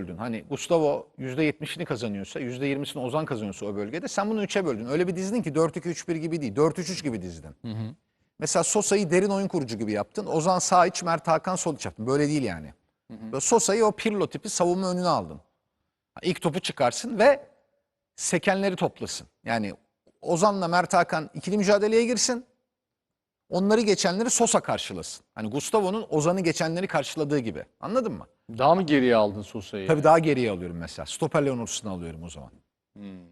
böldün. Hani Gustavo %70'ini kazanıyorsa, %20'sini Ozan kazanıyorsa o bölgede sen bunu 3'e böldün. Öyle bir dizdin ki 4-2-3-1 gibi değil. 4-3-3 gibi dizdin. Mesela Sosa'yı derin oyun kurucu gibi yaptın. Ozan sağ iç, Mert Hakan sol iç yaptın. Böyle değil yani. Böyle Sosa'yı o Pirlo tipi savunma önüne aldın. İlk topu çıkarsın ve sekenleri toplasın. Yani Ozan'la Mert Hakan ikili mücadeleye girsin. Onları geçenleri Sosa karşılasın. Hani Gustavo'nun Ozan'ı geçenleri karşıladığı gibi. Anladın mı? Daha mı geriye aldın Sosa'yı? Tabii daha geriye alıyorum mesela. Stoperlerin ortasına alıyorum o zaman.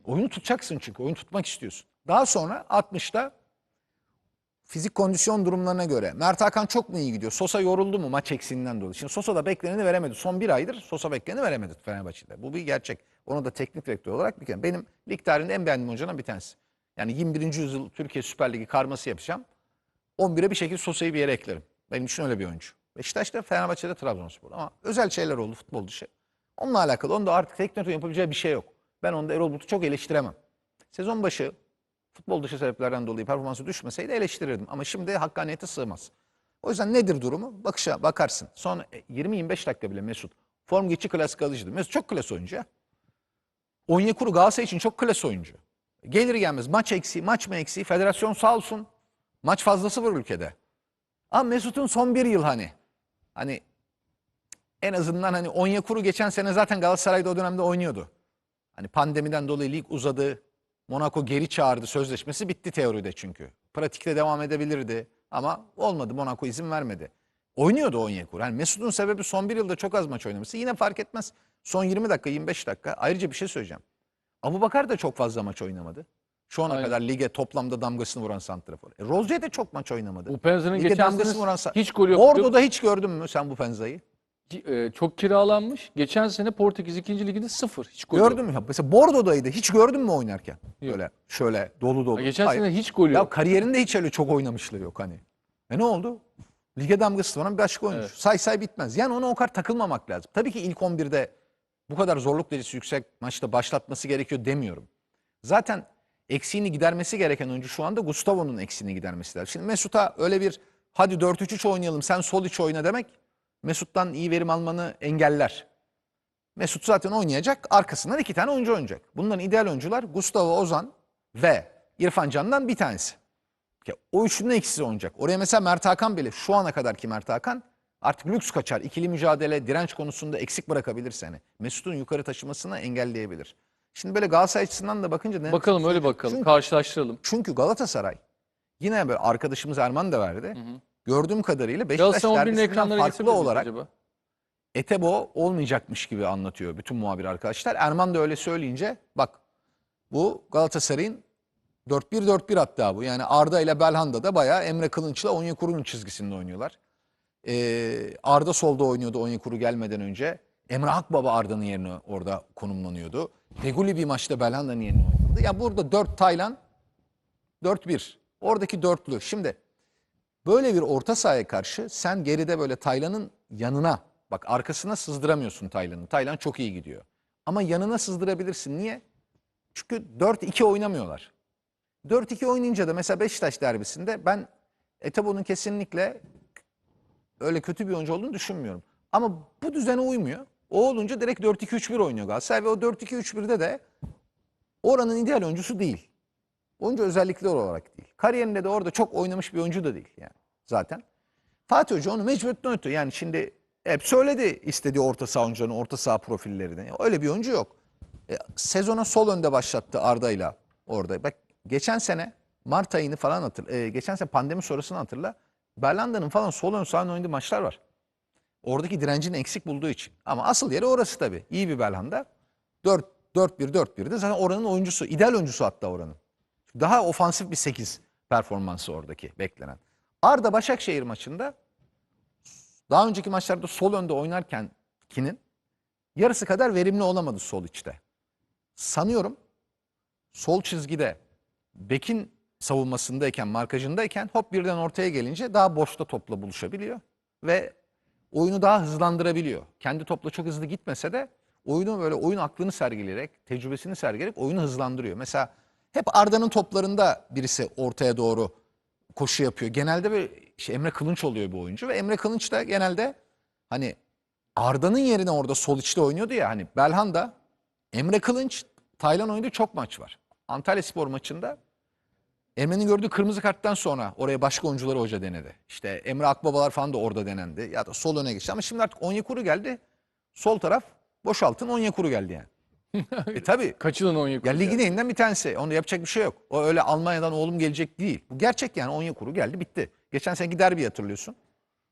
Oyunu tutacaksın çünkü. Oyunu tutmak istiyorsun. Daha sonra 60'ta fizik kondisyon durumlarına göre Mert Hakan çok mu iyi gidiyor? Sosa yoruldu mu maç eksiğinden dolayı? Şimdi Sosa da bekleneni veremedi. Son bir aydır Sosa bekleneni veremedi Fenerbahçe'de. Bu bir gerçek. Onu da teknik direktör olarak bir kere. Benim lig tarihinde en beğendiğim hocadan bir tanesi. Yani 21. yüzyıl Türkiye Süper Ligi karması yapacağım. 11'e bir şekilde Sosa'yı bir yere eklerim. Benim için öyle bir oyuncu. Beşiktaş'ta, Fenerbahçe'de, Trabzonspor. Ama özel şeyler oldu futbol dışı. Onunla alakalı. Onda artık teknik yapabileceği bir şey yok. Ben onda Erol Bulut'u çok eleştiremem. Sezon başı futbol dışı sebeplerden dolayı performansı düşmeseydi eleştirirdim. Ama şimdi hakkaniyete sığmaz. O yüzden nedir durumu? Bakışa bakarsın. Son 20-25 dakika bile Mesut. Form geçi klasik alıcıdır. Mesut çok klas oyuncu ya. Onyekuru Galatasaray için çok klas oyuncu. Gelir gelmez maç eksiği, maç mı eksiği, federasyon sağ olsun. Maç fazlası var ülkede. Ama Mesut'un son bir yıl hani. Hani en azından hani Onyekuru geçen sene zaten Galatasaray'da o dönemde oynuyordu. Hani pandemiden dolayı lig uzadı. Monaco geri çağırdı. Sözleşmesi bitti teoride çünkü. Pratikte devam edebilirdi. Ama olmadı. Monaco izin vermedi. Oynuyordu Onyekuru. Yani Mesut'un sebebi son bir yılda çok az maç oynaması. Yine fark etmez. Son 20 dakika, 25 dakika. Ayrıca bir şey söyleyeceğim. Abu Bakar da çok fazla maç oynamadı. Şu ana Aynen. kadar lige toplamda damgasını vuran santrafor. E, Rozier de çok maç oynamadı. Upenza'nın Lige geçen damgasını sene vuran sa- hiç golü yok. Bordo'da hiç gördün mü sen bu Penza'yı? E, çok kiralanmış. Geçen sene Portekiz 2. Liginde sıfır. Hiç golü yok. Gördün mü? Mesela Bordo'daydı. Hiç gördün mü oynarken? Böyle şöyle dolu dolu. Ha, Geçen Hayır. sene hiç golü Ya yok. kariyerinde hiç öyle çok oynamışlığı yok hani. E ne oldu? Lige damgası vuran bir başka oyuncu. Evet. Say say bitmez. Yani ona o kadar takılmamak lazım. Tabii ki ilk 11'de bu kadar zorluk derecesi yüksek maçta başlatması gerekiyor demiyorum. Zaten eksiğini gidermesi gereken oyuncu şu anda Gustavo'nun eksiğini gidermesi lazım. Şimdi Mesut'a öyle bir hadi 4-3-3 oynayalım sen sol iç oyna demek Mesut'tan iyi verim almanı engeller. Mesut zaten oynayacak. Arkasından iki tane oyuncu oynayacak. Bunların ideal oyuncular Gustavo Ozan ve İrfan Can'dan bir tanesi. Ya, o üçünün ikisi oynayacak. Oraya mesela Mert Hakan bile şu ana kadarki Mert Hakan artık lüks kaçar. İkili mücadele, direnç konusunda eksik bırakabilir seni. Mesut'un yukarı taşımasını engelleyebilir. Şimdi böyle Galatasaray açısından da bakınca ne? Bakalım öyle bakalım. Çünkü- Karşılaştıralım. Çünkü Galatasaray yine böyle arkadaşımız Erman da verdi. Gördüğüm kadarıyla Beşiktaş Galatasaray 11'in derbisinden farklı olarak acaba? Etebo olmayacakmış gibi anlatıyor bütün muhabir arkadaşlar. Erman da öyle söyleyince bak bu Galatasaray'ın 4-1-4-1 hatta bu. Yani Arda ile Belhanda da bayağı Emre Kılınç'la Onyekuru'nun çizgisinde oynuyorlar. Ee, Arda solda oynuyordu Onyekuru gelmeden önce. Emre Akbaba Arda'nın yerine orada konumlanıyordu. Feguli bir maçta Belhanda'nın yerine oynadı. Ya burada 4 Taylan, 4-1. Oradaki dörtlü. Şimdi böyle bir orta sahaya karşı sen geride böyle Taylan'ın yanına bak arkasına sızdıramıyorsun Taylan'ı. Taylan çok iyi gidiyor. Ama yanına sızdırabilirsin. Niye? Çünkü 4-2 oynamıyorlar. 4-2 oynayınca da mesela Beşiktaş derbisinde ben Etebo'nun kesinlikle öyle kötü bir oyuncu olduğunu düşünmüyorum. Ama bu düzene uymuyor. O olunca direkt 4-2-3-1 oynuyor Galatasaray ve o 4-2-3-1'de de oranın ideal oyuncusu değil. Oyuncu özellikleri olarak değil. Kariyerinde de orada çok oynamış bir oyuncu da değil yani zaten. Fatih Hoca onu mecburiyetten oynatıyor. Yani şimdi hep söyledi istediği orta saha oyuncularını, orta saha profillerini. Öyle bir oyuncu yok. E, sezona sol önde başlattı Arda'yla orada. Bak geçen sene Mart ayını falan hatırla. e, geçen sene pandemi sonrasını hatırla. Berlanda'nın falan sol ön sahanın oynadığı maçlar var. Oradaki direncini eksik bulduğu için. Ama asıl yeri orası tabii. İyi bir Belhanda. 4 4-1 4-1'de zaten oranın oyuncusu. ideal oyuncusu hatta oranın. Daha ofansif bir 8 performansı oradaki beklenen. Arda Başakşehir maçında daha önceki maçlarda sol önde oynarken kinin yarısı kadar verimli olamadı sol içte. Sanıyorum sol çizgide bekin savunmasındayken, markajındayken hop birden ortaya gelince daha boşta topla buluşabiliyor ve oyunu daha hızlandırabiliyor. Kendi topla çok hızlı gitmese de oyunu böyle oyun aklını sergileyerek, tecrübesini sergileyerek oyunu hızlandırıyor. Mesela hep Arda'nın toplarında birisi ortaya doğru koşu yapıyor. Genelde böyle işte Emre Kılınç oluyor bu oyuncu ve Emre Kılınç da genelde hani Arda'nın yerine orada sol içte oynuyordu ya hani Belhanda, Emre Kılınç, Taylan oynadığı çok maç var. Antalya Spor maçında Emre'nin gördüğü kırmızı karttan sonra oraya başka oyuncuları hoca denedi. İşte Emre Akbabalar falan da orada denendi. Ya da sol öne geçti ama şimdi artık Onyekuru geldi. Sol taraf boşaltın Onyekuru geldi yani. e tabi. Kaçılan Onyekuru. Ya ligin elinden bir tanesi. Onda yapacak bir şey yok. O öyle Almanya'dan oğlum gelecek değil. Bu gerçek yani Onyekuru geldi bitti. Geçen seneki derbi hatırlıyorsun.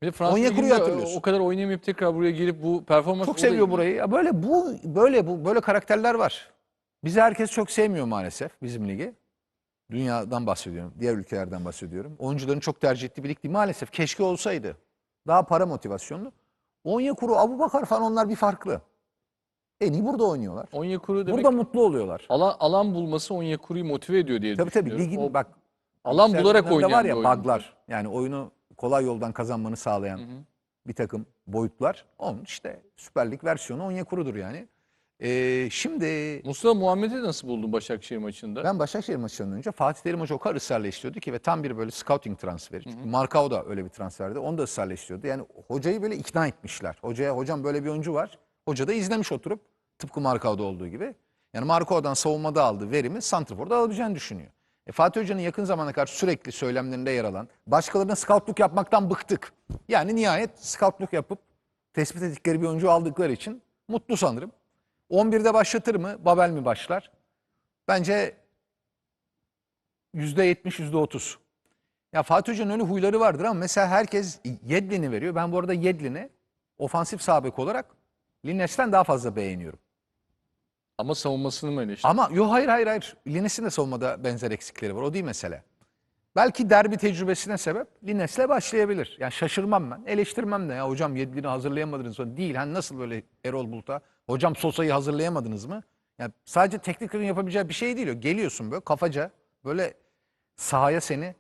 Bir de Fransa Onyekuru'yu hatırlıyorsun. o kadar oynayamayıp tekrar buraya gelip bu performans... Çok seviyor burayı. Ya böyle bu böyle bu böyle karakterler var. Bizi herkes çok sevmiyor maalesef bizim ligi. Dünyadan bahsediyorum. Diğer ülkelerden bahsediyorum. Oyuncuların çok tercih ettiği bir lig değil. Maalesef keşke olsaydı. Daha para motivasyonlu. Onyekuru, Abubakar falan onlar bir farklı. En iyi burada oynuyorlar. Onyekuru demek Burada mutlu oluyorlar. alan, alan bulması Onyekuru'yu motive ediyor diye Tabii tabii düşünüyorum. ligin O bak alan bularak Serdar'da oynayan var bir ya oyuncu. buglar. Yani oyunu kolay yoldan kazanmanı sağlayan bir takım boyutlar. Onun işte Süper Lig versiyonu Onyekuru'dur yani. Ee, şimdi Mustafa Muhammed'i nasıl buldun Başakşehir maçında? ben Başakşehir maçından önce Fatih Terim Hoca o kadar ısrarla ki ve tam bir böyle scouting transferi. Çünkü Markao da öyle bir transferdi. Onu da ısrarla. Yani hocayı böyle ikna etmişler. Hocaya hocam böyle bir oyuncu var. Hoca da izlemiş oturup tıpkı Markao'da olduğu gibi. Yani Markao'dan savunmada aldığı verimi Santrfor'da alabileceğini düşünüyor. E, Fatih Hoca'nın yakın zamana kadar sürekli söylemlerinde yer alan başkalarına scoutluk yapmaktan bıktık. Yani nihayet scoutluk yapıp tespit ettikleri bir oyuncu aldıkları için mutlu sanırım. 11'de başlatır mı? Babel mi başlar? Bence %70, %30. Ya Fatih Hoca'nın öyle huyları vardır ama mesela herkes Yedlin'i veriyor. Ben bu arada Yedlin'i ofansif sağ bek olarak Lines'ten daha fazla beğeniyorum. Ama savunmasını mı eleştirdin? Ama yo hayır hayır hayır. Lines'in de savunmada benzer eksikleri var. O değil mesele. Belki derbi tecrübesine sebep Lines'le başlayabilir. Yani şaşırmam ben. Eleştirmem de ya hocam Yedlin'i hazırlayamadınız mı? Değil. Hani nasıl böyle Erol Bulut'a hocam Sosa'yı hazırlayamadınız mı? Yani sadece tekniklerin yapabileceği bir şey değil. Geliyorsun böyle kafaca böyle sahaya seni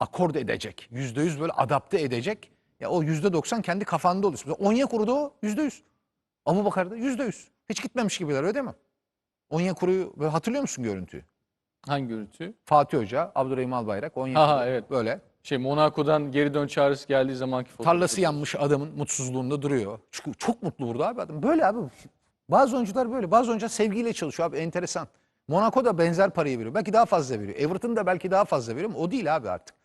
akord edecek. Yüzde yüz böyle adapte edecek. Ya o yüzde doksan kendi kafanda oluyorsun. Mesela Onyekuru'da o yüzde yüz. Abu Bakar'da yüzde yüz. Hiç gitmemiş gibiler öyle değil mi? Onyekuru'yu böyle hatırlıyor musun görüntüyü? Hangi görüntü? Fatih Hoca, Abdurrahim Albayrak, Onyekuru Aha, evet. böyle. Şey Monaco'dan geri dön çağrısı geldiği zamanki fotoğraf. Tarlası yanmış adamın mutsuzluğunda duruyor. Çünkü çok mutlu burada abi adam. Böyle abi. Bazı oyuncular böyle. Bazı oyuncular sevgiyle çalışıyor abi. Enteresan. Monaco da benzer parayı veriyor. Belki daha fazla veriyor. Everton da belki daha fazla veriyor ama o değil abi artık.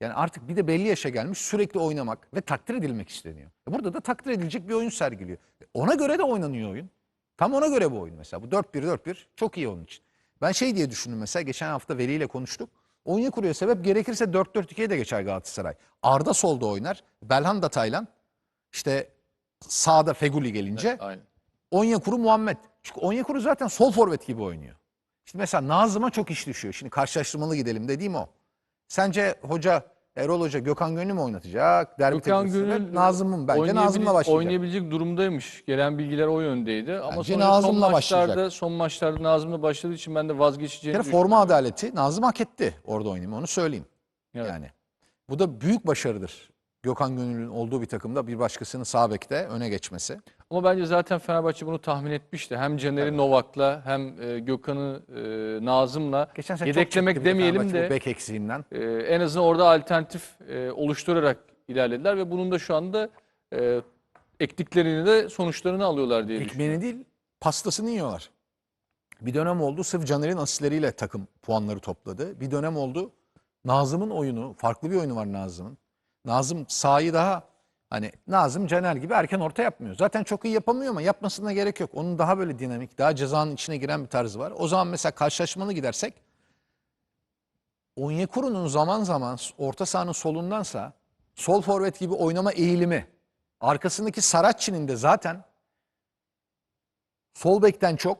Yani artık bir de belli yaşa gelmiş sürekli oynamak ve takdir edilmek isteniyor. E Burada da takdir edilecek bir oyun sergiliyor. E Ona göre de oynanıyor oyun. Tam ona göre bu oyun mesela. Bu 4-1-4-1 çok iyi onun için. Ben şey diye düşündüm mesela geçen hafta Veli ile konuştuk. Onyekuru'ya sebep gerekirse 4-4-2'ye de geçer Galatasaray. Arda solda oynar. Belhanda Taylan. İşte sağda Feguli gelince. Aynen. Onyekuru Muhammed. Çünkü Onyekuru zaten sol forvet gibi oynuyor. İşte mesela Nazım'a çok iş düşüyor. Şimdi karşılaştırmalı gidelim dediğim o. Sence hoca Erol Hoca Gökhan Gönlü mü oynatacak? Derbi Gökhan Gönül Nazım'ın bence Nazım'la başlayacak. Oynayabilecek durumdaymış. Gelen bilgiler o yöndeydi. Ama Bence sonra son maçlarda, başlayacak. son maçlarda Nazım'la başladığı için ben de vazgeçeceğini kere forma adaleti Nazım hak etti orada oynayayım onu söyleyeyim. Evet. Yani bu da büyük başarıdır. Gökhan Gönül'ün olduğu bir takımda bir başkasının sağ bekte öne geçmesi. Ama bence zaten Fenerbahçe bunu tahmin etmişti. Hem Caner'i Novak'la hem e, Gökhan'ı e, Nazım'la Geçen sene yedeklemek demeyelim de bu bek eksiğinden. e, en azından orada alternatif e, oluşturarak ilerlediler ve bunun da şu anda e, ektiklerini de sonuçlarını alıyorlar diye düşünüyorum. Ekmeğini değil pastasını yiyorlar. Bir dönem oldu sırf Caner'in asistleriyle takım puanları topladı. Bir dönem oldu Nazım'ın oyunu, farklı bir oyunu var Nazım'ın. Nazım sahayı daha hani Nazım Caner gibi erken orta yapmıyor. Zaten çok iyi yapamıyor ama yapmasına gerek yok. Onun daha böyle dinamik, daha cezanın içine giren bir tarzı var. O zaman mesela karşılaşmalı gidersek Onyekuru'nun zaman zaman orta sahanın solundansa sol forvet gibi oynama eğilimi arkasındaki Saratçı'nın de zaten sol bekten çok